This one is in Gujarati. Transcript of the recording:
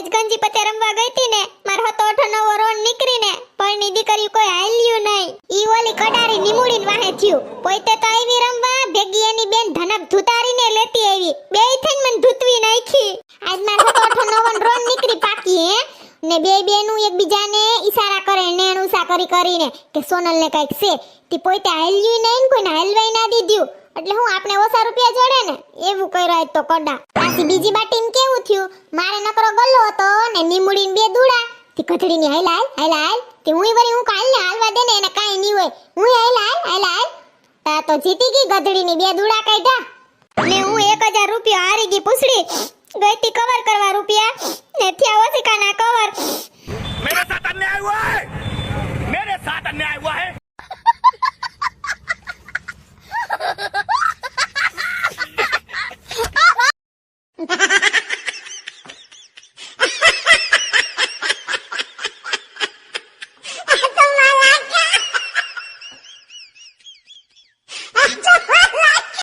આજ ગંજી પતે રમવા ગઈ હતી ને, માર હતો અઠો નવો રોડ નીકળીને પૈણી દીકરી કોઈ હાલ્યું નહીં. ઈ ઓલી કડારી નિમુડીને વાહે થયું. પોઈતે તો આવી રમવા, ભેગી એની બેન ધનક ધુતારીને લેતી આવી. બેય થઈને મને ધૂતવી નાખી. આજ માર હતો અઠો નવો રોડ નીકળી પાકી હે. ને બે બેનું એકબીજાને ઈશારા કરે, નેણ ઉષા કરી કરીને, કે સોનલને કંઈક છે. તી પોતે હાલ્યું નહીં ને કોઈને હાલવાય ના દીધું એટલે હું આપણે ઓછા રૂપિયા જોડે ને? એવું કર્યું તો કડા. પાછી બીજી બાટીમાં હતો ને બે દુડા. તે કથડીની હાલ હાલ હાલ હાલ. તે હું વરી હું કાલ ને હાલવા દે ને એને કાઈ ની હોય. હું હાલ હાલ હાલ હાલ. તા તો જીતી ગઈ ગધડીની બે દુડા કાઢ્યા. ને હું એક હજાર રૂપિયા હારી ગઈ પૂછડી. ગઈતી કવર કરવા રૂપિયા.